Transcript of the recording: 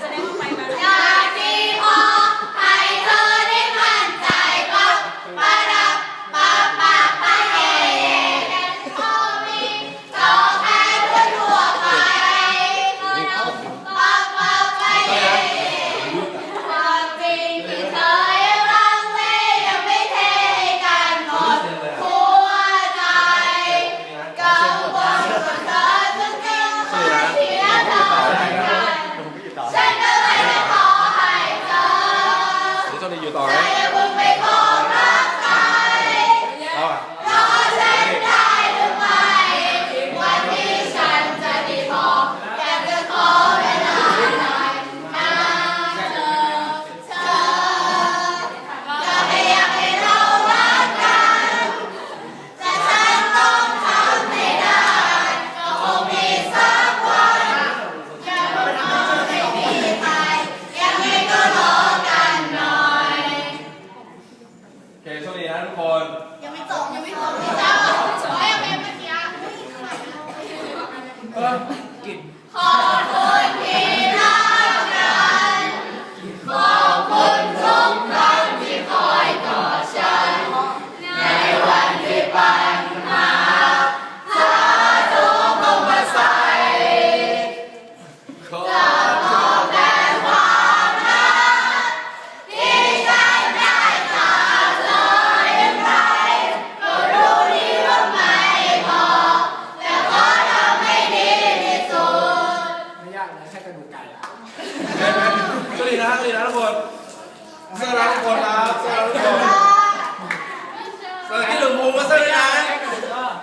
แสดงว่าไปมา โชคดีนะทุกคน ยังไม่จบยังไม่จบเจ้าขอให้เอาไปเมื่อกี้อุ้ยขอ กิน เลยให้กระดูกไก่อะก็ดีนะก็ดีนะทุกคนเสื้อรักทุกคนนะเสื้อรักทุกคน